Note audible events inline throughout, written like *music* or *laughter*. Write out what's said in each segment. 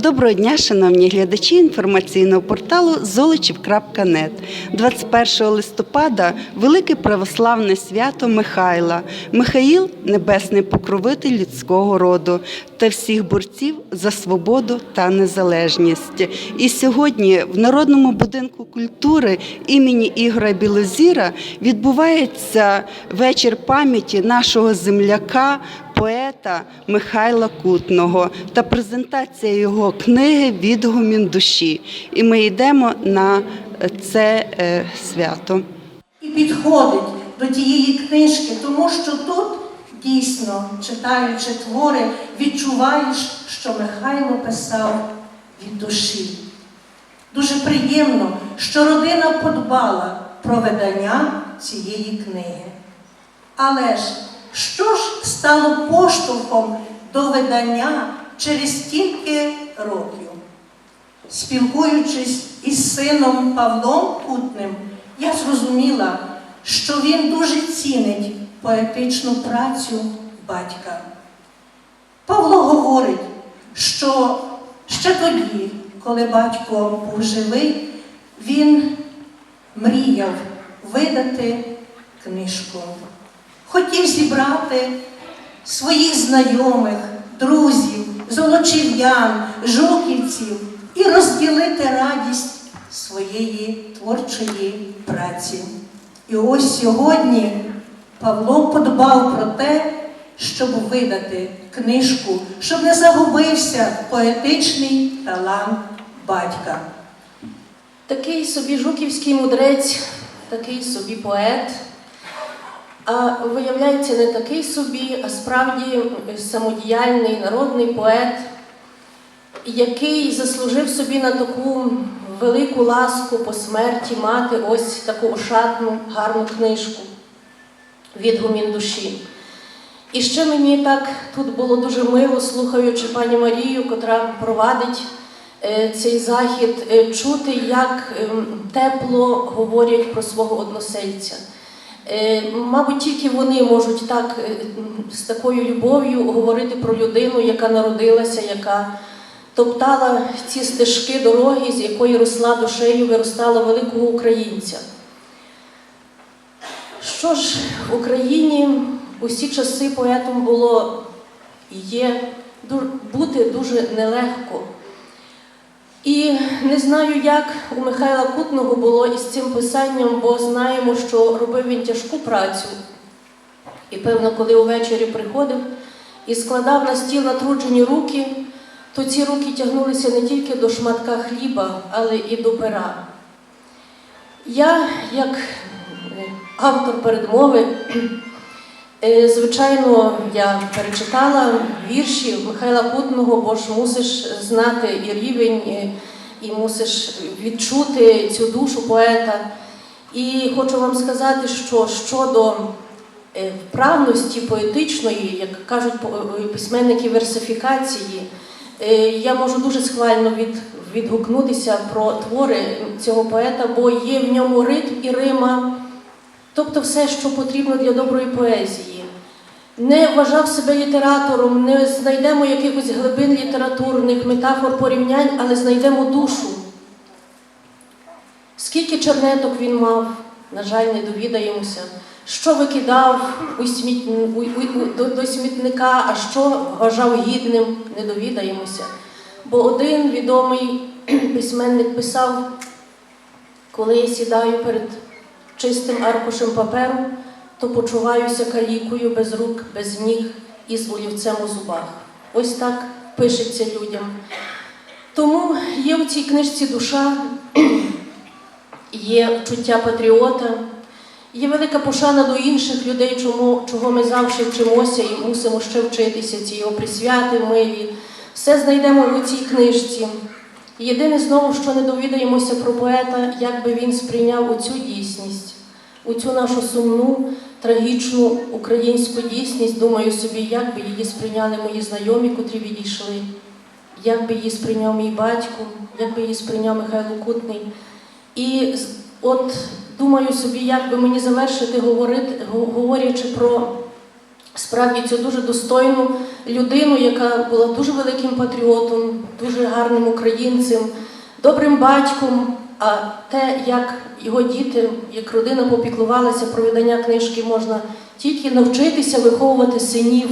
Доброго дня, шановні глядачі інформаційного порталу золочів.нет. 21 листопада велике православне свято Михайла. Михаїл небесний покровитель людського роду та всіх борців за свободу та незалежність. І сьогодні в Народному будинку культури імені Ігора Білозіра відбувається вечір пам'яті нашого земляка, поета Михайла Кутного та презентація його книги Відгумін душі. І ми йдемо на це е, свято. і підходить до тієї книжки, тому що тут дійсно, читаючи твори, відчуваєш, що Михайло писав від душі. Дуже приємно, що родина подбала про видання цієї книги. Але ж що ж стало поштовхом до видання через стільки років? Спілкуючись із сином Павлом Кутним, я зрозуміла, що він дуже цінить поетичну працю батька. Павло говорить, що ще тоді, коли батько був живий, він мріяв видати книжку. Хотів зібрати своїх знайомих, друзів, золочів'ян, жуківців і розділити радість своєї творчої праці. І ось сьогодні Павло подбав про те, щоб видати книжку, щоб не загубився поетичний талант батька. Такий собі жуківський мудрець, такий собі поет. А виявляється, не такий собі, а справді самодіяльний народний поет, який заслужив собі на таку велику ласку по смерті мати ось таку ошатну, гарну книжку відгумін душі. І ще мені так тут було дуже мило, слухаючи пані Марію, котра провадить е, цей захід, е, чути, як ем, тепло говорять про свого односельця. Е, Мабуть, тільки вони можуть так е, з такою любов'ю говорити про людину, яка народилася, яка топтала ці стежки дороги, з якої росла душею, виростала великого українця. Що ж, в Україні усі часи поетом було і є бути дуже нелегко. І не знаю, як у Михайла Кутного було із цим писанням, бо знаємо, що робив він тяжку працю. І певно, коли увечері приходив і складав на стіл натруджені руки, то ці руки тягнулися не тільки до шматка хліба, але і до пера. Я, як е, автор передмови, звичайно, я перечитала вірші Михайла Кутного, бо ж мусиш знати і рівень, е, і мусиш відчути цю душу поета. І хочу вам сказати, що щодо е, вправності поетичної, як кажуть е, письменники версифікації, е, я можу дуже схвально від, відгукнутися про твори цього поета, бо є в ньому ритм і рима, тобто все, що потрібно для доброї поезії. Не вважав себе літератором, не знайдемо якихось глибин літературних, метафор, порівнянь, але знайдемо душу. Скільки чернеток він мав, на жаль, не довідаємося. Що викидав у сміт... у- у- до, до смітника, а що вважав гідним, не довідаємося. Бо один відомий письменник писав, коли я сідаю перед чистим аркушем паперу, то почуваюся калікою без рук, без ніг і з олівцем у зубах. Ось так пишеться людям. Тому є в цій книжці душа, є чуття патріота, є велика пошана до інших людей, чому, чого ми завжди вчимося і мусимо ще вчитися, ці його присвяти милі. Все знайдемо у цій книжці. Єдине знову, що не довідаємося про поета, як би він сприйняв оцю дійсність, оцю нашу сумну, трагічну українську дійсність. Думаю собі, як би її сприйняли мої знайомі, котрі відійшли, як би її сприйняв мій батько, як би її сприйняв Михайло Кутний. І от думаю собі, як би мені завершити говорити, говорячи про справді цю дуже достойну людину, яка була дуже великим патріотом, дуже гарним українцем, добрим батьком. А те, як його діти, як родина попіклувалася про видання книжки, можна тільки навчитися виховувати синів.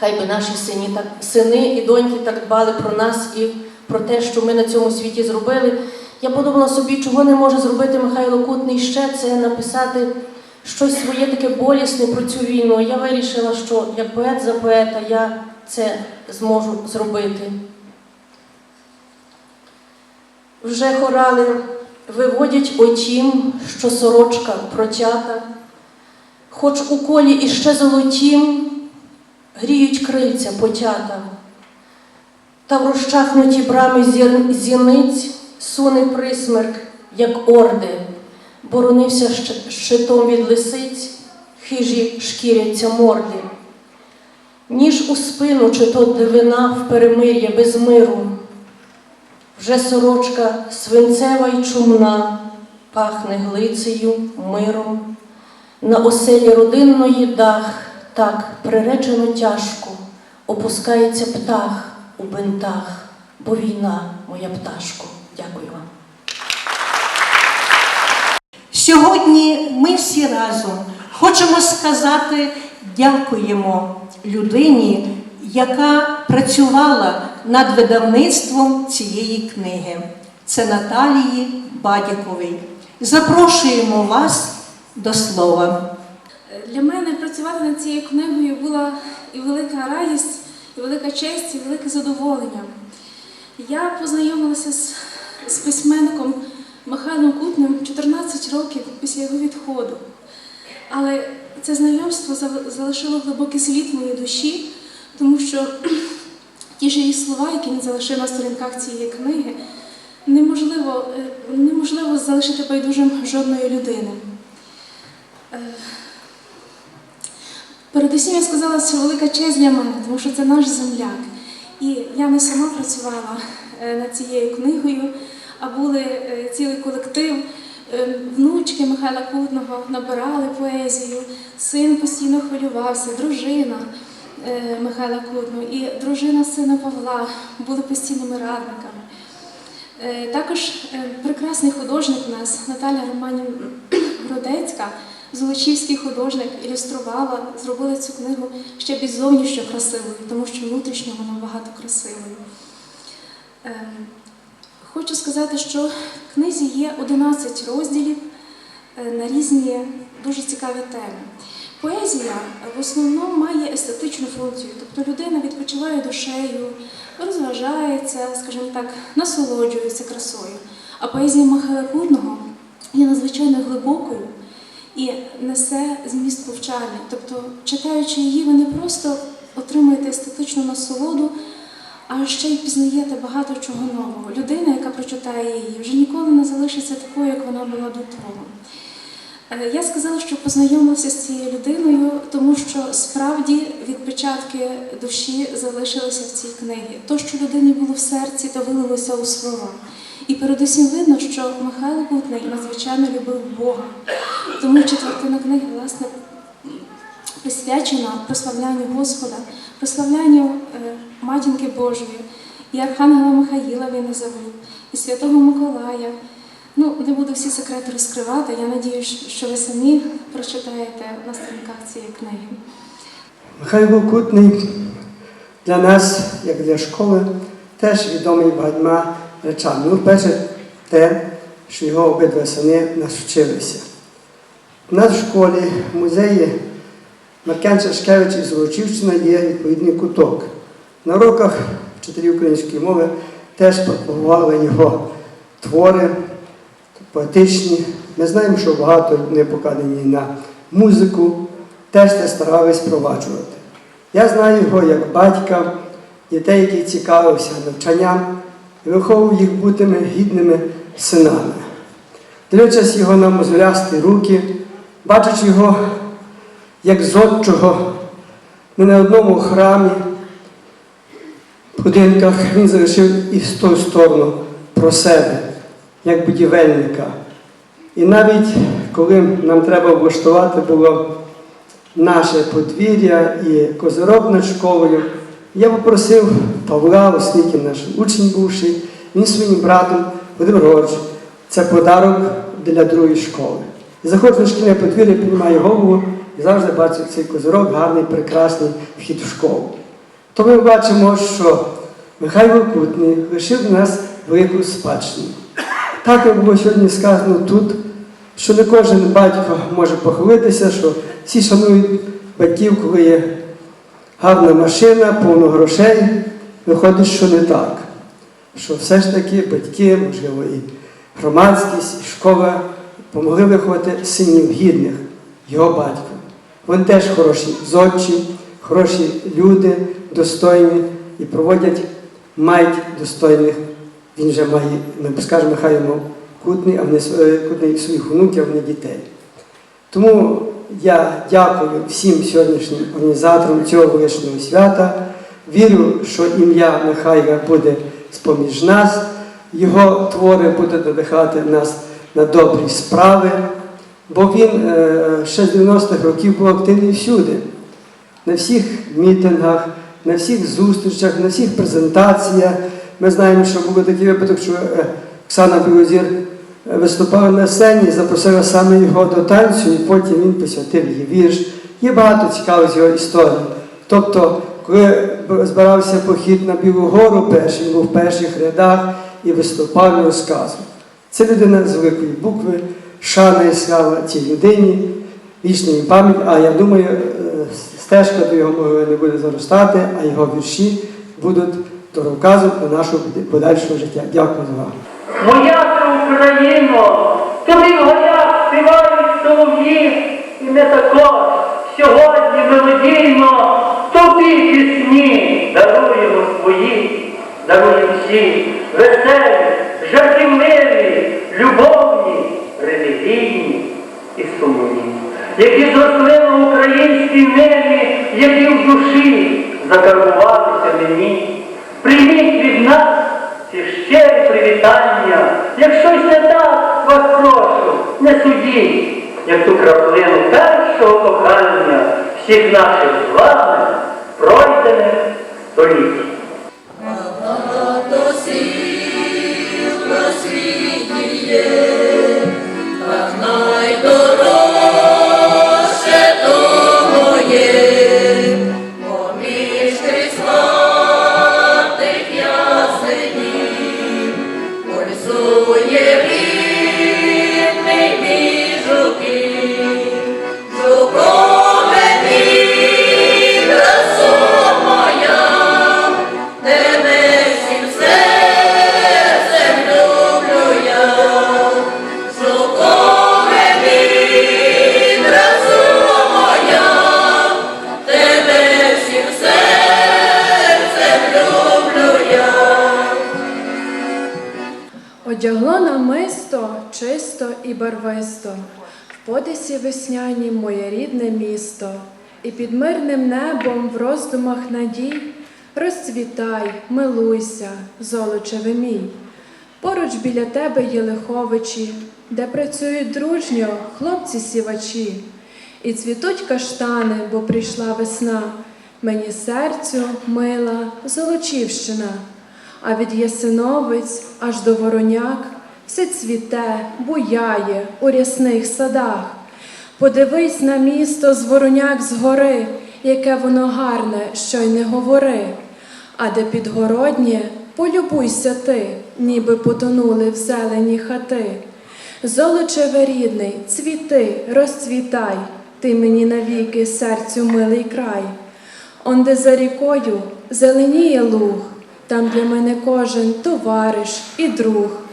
Хай би наші сині так, сини і доньки так дбали про нас і про те, що ми на цьому світі зробили. Я подумала собі, чого не може зробити Михайло Кутний ще це написати щось своє таке болісне про цю війну. Я вирішила, що як поет за поета я це зможу зробити. Вже хорали виводять отім, що сорочка протята, хоч у колі іще золотім гріють крильця потята, та в розчахнуті брами зіниць суне присмерк, як орди, боронився щитом від лисиць, хижі шкіряться морди. Ніж у спину чи то дивина в перемир'я без миру, вже сорочка свинцева й чумна, пахне глицею, миром. На оселі родинної дах так приречено тяжко опускається птах у бинтах, бо війна, моя пташко. Дякую вам. Сьогодні ми всі разом хочемо сказати дякуємо людині, яка працювала над видавництвом цієї книги. Це Наталії Бадяковій. Запрошуємо вас до слова. Для мене працювати над цією книгою була і велика радість, і велика честь, і велике задоволення. Я познайомилася з, з письменником Михайлом Кутним 14 років після його відходу. Але це знайомство залишило глибокий слід моїй душі, тому що *clears throat* ті ж її слова, які він залишив на сторінках цієї книги, неможливо, е, неможливо залишити байдужим жодної людини. Е, Передусім я сказала, що велика честь для мене, тому що це наш земляк. І я не сама працювала е, над цією книгою, а були е, цілий колектив. Е, Внучки Михайла Кутного набирали поезію, син постійно хвилювався, дружина е, Михайла Кутного і дружина сина Павла були постійними радниками. Також прекрасний художник у нас Наталя Романів *clears throat* Гродецька, золочівський художник, ілюструвала, зробила цю книгу ще більш зовнішньо красивою, тому що внутрішньо вона багато красивою. Хочу сказати, що в книзі є 11 розділів е, на різні дуже цікаві теми. Поезія в основному має естетичну функцію, тобто людина відпочиває душею, розважається, скажімо так, насолоджується красою. А поезія Михайла є надзвичайно глибокою і несе зміст повчальний. Тобто, читаючи її, ви не просто отримуєте естетичну насолоду, а ще й пізнаєте багато чого нового. Людина, яка прочитає її, вже ніколи не залишиться такою, як вона була до того. Е, Я сказала, що познайомилася з цією людиною, тому що справді відпечатки душі залишилися в цій книгі. То, що людині було в серці, то вилилося у слова. І передусім видно, що Михайло Кутний надзвичайно любив Бога. Тому четвертина книги, власне, присвячена прославлянню Господа, прославлянню е, Матінки Божої, і Архангела Михаїла він забув, і Святого Миколая. Ну, не буду всі секрети розкривати. Я надіюсь, що ви самі прочитаєте на сторінках цієї книги. Михайло Кутний для нас, як для школи, теж відомий багатьма речами. Ну, перше, те, що його обидва сини нас вчилися. У нас в школі, в музеї Маркен Шашкевич і Золочівщина є відповідний куток. На уроках вчителів української мови теж пропагували його твори поетичні. Ми знаємо, що багато вони покладені на музику, теж це старались впроваджувати. Я знаю його як батька, дітей, який цікавився навчанням і виховував їх бути гідними синами. Дивлячись його на мозолясті руки, бачачи його як зодчого не на одному храмі, в будинках, він залишив і з ту сторону про себе, як будівельника. І навіть коли нам треба облаштувати було наше подвір'я і козирок над школою. Я попросив Павла, оскільки наш учень бувший, він своїм братом Володимир це подарок для другої школи. Заходжу на шкільне подвір'я, піднімаю голову і завжди бачу цей козирок, гарний, прекрасний вхід в школу. То ми бачимо, що Михайло Кутний лишив нас велику спадщину. Так як було сьогодні сказано тут, що не кожен батько може похвалитися, що всі шанують батьків, коли є гарна машина, повно грошей. Виходить, що не так. Що все ж таки батьки, можливо, і громадськість, і школа помогли виховати синів гідних, його батько. Вони теж хороші зодчі, хороші люди, достойні і проводять мають достойних. Він вже має, ми скажемо, хай йому кутний, а вони е, кутний своїх онуків, а вони дітей. Тому я дякую всім сьогоднішнім організаторам цього величного свята. Вірю, що ім'я Михайла буде з-поміж нас, його твори будуть надихати нас на добрі справи, бо він е, ще з 90-х років був активний всюди, на всіх мітингах, на всіх зустрічах, на всіх презентаціях. Ми знаємо, що був такий випадок, що е, Оксана Білозір е, виступала на сцені, запросила саме його до танцю, і потім він посвятив її вірш. Є багато цікавих його історій. Тобто, коли збирався похід на Білу гору, перший був в перших рядах і виступав і розказував. Це людина з великої букви, шана і слава цій людині, вічна їм пам'ять, а я думаю, е, стежка до його могили не буде заростати, а його вірші будуть дороказом до нашого подальшого життя. Дякую за увагу. Моя Україно, тобі в гаях співають солов'ї, і ми також сьогодні мелодійно тобі пісні даруємо свої, даруємо всі веселі, жартівливі, любовні, релігійні і сумні, які зросли на українській небі, які в душі закарбувалися мені. Прийміть від нас ці щирі привітання. Як щось не так, вас прошу, не судіть, як ту краплину першого кохання всіх наших з вами пройдених століть. Барвисто, в подисі весняні моє рідне місто, і під мирним небом в роздумах надій розцвітай, милуйся, золочеве мій. Поруч біля тебе є лиховичі, де працюють дружньо хлопці сівачі, і цвітуть каштани, бо прийшла весна. Мені серцю мила Золочівщина. А від Ясиновиць аж до Вороняк все цвіте, буяє у рясних садах. Подивись на місто з Вороняк згори, яке воно гарне, що й не говори. А де підгороднє, полюбуйся ти, ніби потонули в зелені хати. Золочеве рідний, цвіти, розцвітай, ти мені навіки серцю милий край. Онде за рікою зеленіє луг, там для мене кожен товариш і друг.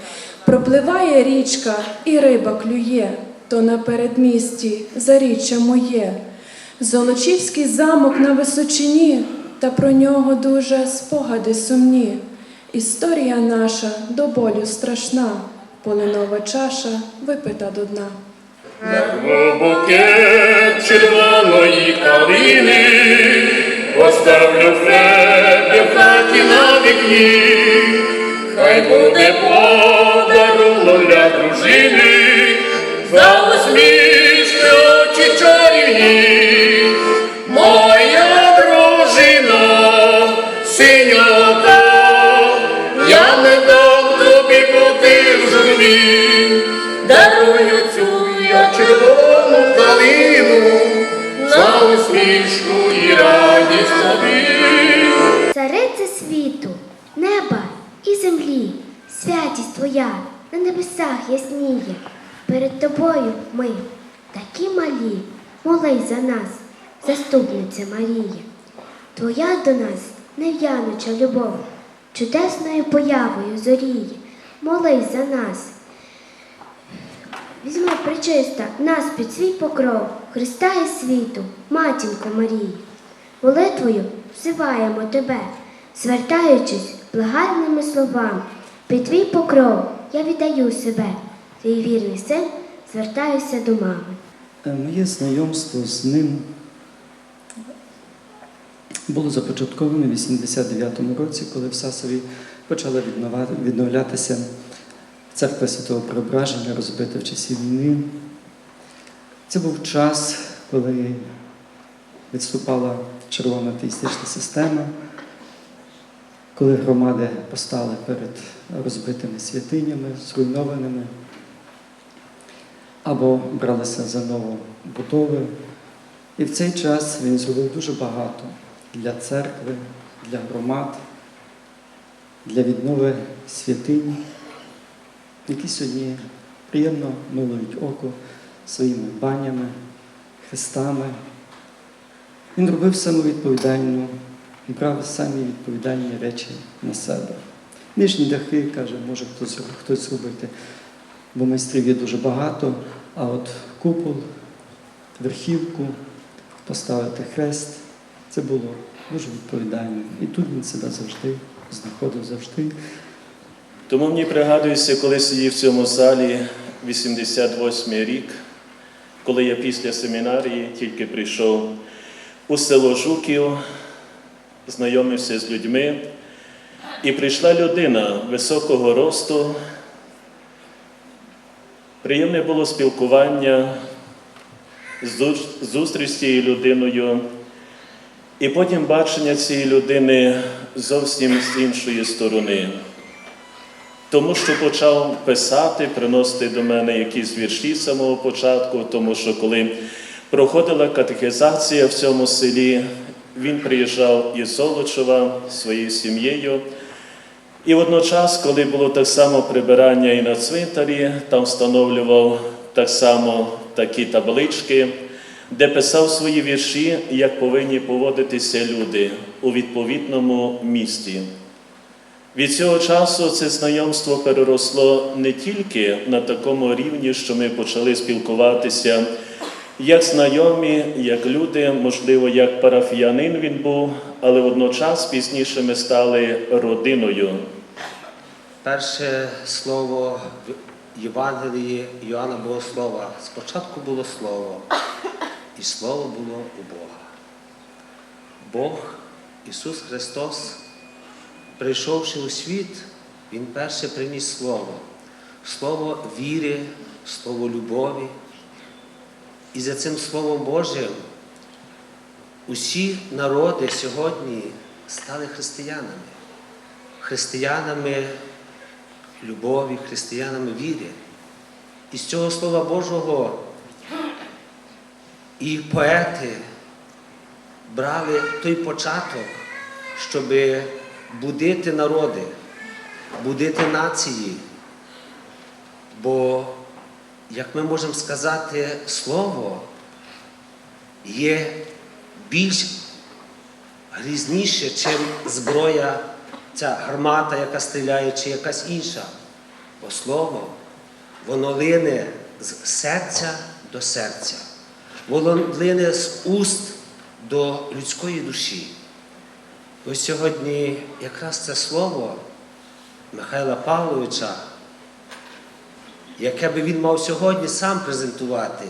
Пропливає річка, і риба клює, то на передмісті заріччя моє. Золочівський замок на височині, та про нього дуже спогади сумні. Історія наша до болю страшна, полинова чаша випита до дна. У букет червоної калини поставлю в хаті на вікні, хай буде подарунок для дружини, за усмішки очі чарівні, моя дружина, синьока, я не дам тобі бути в журбі, дарую цю я червону калину, за усмішку і радість тобі. Святість твоя на небесах ясніє. Перед тобою ми такі малі, молись за нас, заступниця Марія. Твоя до нас нев'януча любов, чудесною появою зоріє. Молись за нас. Візьми причиста нас під свій покров, Христа і світу, матінко Марії. Молитвою взиваємо тебе, звертаючись благальними словами, під твій покров я віддаю себе, твій вірний син, звертаюся до мами. Е, Моє знайомство з ним було започатковане в 89-му році, коли в Сасові почала відновлятися церква Святого Преображення, розбита в часі війни. Це був час, коли відступала червона теїстична система, коли громади постали перед розбитими святинями, зруйнованими або бралися за новобудови. І в цей час він зробив дуже багато для церкви, для громад, для віднови святинь, які сьогодні приємно милують око своїми банями, хрестами. Він робив самовідповідальну, брав самі відповідальні речі на себе. Нижні дахи, каже, може хтось, хтось зробити, бо майстрів є дуже багато, а от купол, верхівку, поставити хрест, це було дуже відповідально. І тут він себе завжди знаходив завжди. Тому мені пригадується, коли сидів в цьому залі 88 й рік, коли я після семінарії тільки прийшов у село Жуків, знайомився з людьми, і прийшла людина високого росту. Приємне було спілкування, зустріч з цією людиною, і потім бачення цієї людини зовсім з іншої сторони. Тому що почав писати, приносити до мене якісь вірші з самого початку, тому що коли проходила катехизація в цьому селі, він приїжджав із Золочева своєю сім'єю. І водночас, коли було так само прибирання і на цвинтарі, там встановлював так само такі таблички, де писав свої вірші, як повинні поводитися люди у відповідному місті. Від цього часу це знайомство переросло не тільки на такому рівні, що ми почали спілкуватися як знайомі, як люди, можливо, як парафіянин він був, але водночас пізніше ми стали родиною. Перше слово в Євангелії Йоанна Богослова. Спочатку було слово, і слово було у Бога. Бог, Ісус Христос, прийшовши у світ, Він перше приніс Слово, Слово віри, Слово любові. І за цим Словом Божим усі народи сьогодні стали християнами. Християнами любові, християнами віри. І з цього Слова Божого і поети брали той початок, щоб будити народи, будити нації. Бо, як ми можемо сказати, слово є більш грізніше, чим зброя, ця гармата, яка стріляє, чи якась інша. Бо слово, воно лине з серця до серця, воно лине з уст до людської душі. Ось сьогодні якраз це слово Михайла Павловича, яке би він мав сьогодні сам презентувати,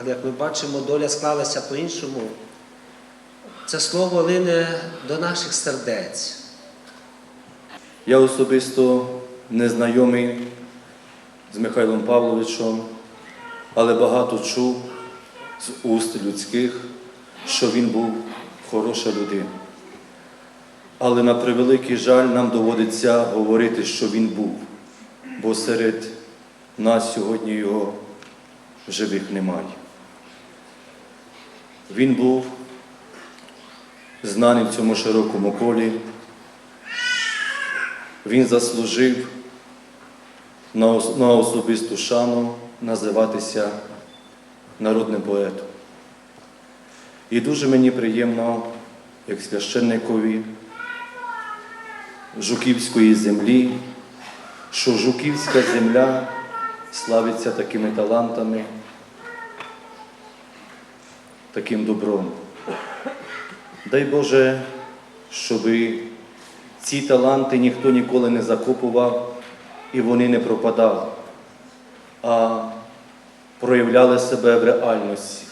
але як ми бачимо, доля склалася по-іншому. Це слово лине до наших сердець. Я особисто не знайомий з Михайлом Павловичем, але багато чув з уст людських, що він був хороша людина. Але на превеликий жаль нам доводиться говорити, що він був, бо серед нас сьогодні його живих немає. Він був знаний в цьому широкому колі. Він заслужив на особисту шану називатися народним поетом. І дуже мені приємно, як священникові Жуківської землі, що Жуківська земля славиться такими талантами, таким добром. Дай Боже, щоб ці таланти ніхто ніколи не закопував і вони не пропадали, а проявляли себе в реальності.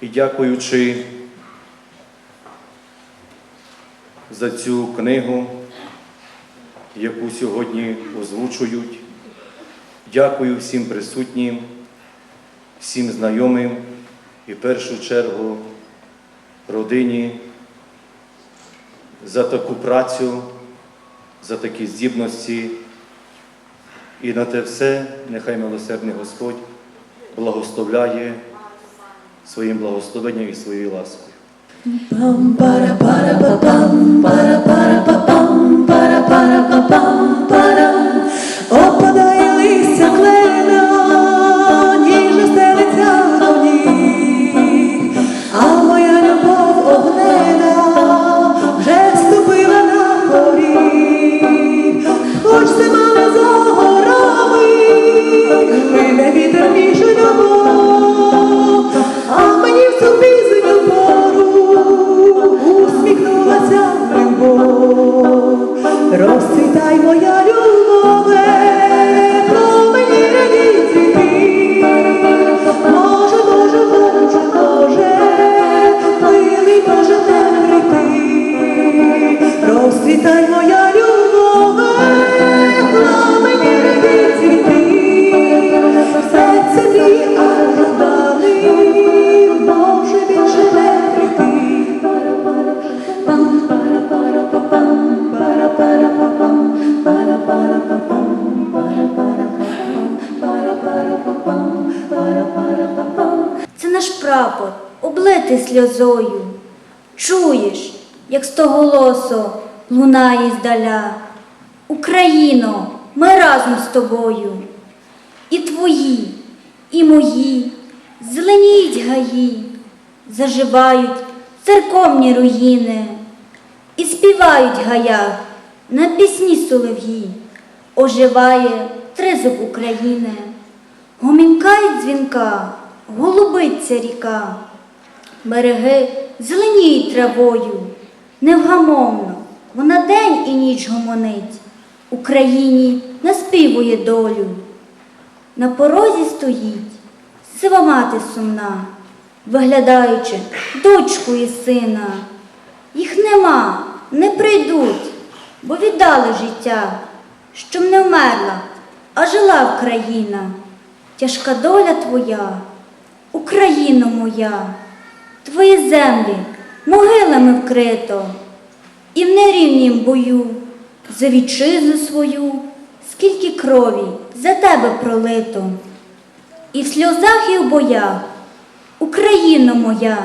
І дякуючи за цю книгу, яку сьогодні озвучують, дякую всім присутнім, всім знайомим і в першу чергу родині за таку працю, за такі здібності. І на те все нехай милосердний Господь благословляє своїм благословенням і своєю ласкою. Опадає сльозою. Чуєш, як стоголосо лунає здаля. Україно, ми разом з тобою. І твої, і мої, зеленіють гаї, заживають церковні руїни, і співають гаях на пісні солов'ї, оживає тризуб України. Гомінкають дзвінка, голубиться ріка, береги зеленіють травою, невгамовно, вона день і ніч гомонить, Україні наспівує долю. На порозі стоїть сива мати сумна, виглядаючи дочку і сина. Їх нема, не прийдуть, бо віддали життя, щоб не вмерла, а жила Вкраїна. Тяжка доля твоя, Україно моя, твої землі могилами вкрито, і в нерівнім бою за вітчизну свою, скільки крові за тебе пролито, і в сльозах, і в боях, Україно моя,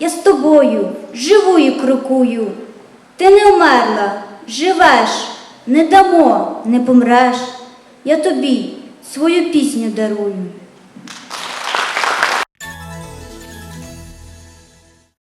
я з тобою живу крокую, ти не вмерла, живеш, не дамо, не помреш, я тобі свою пісню дарую.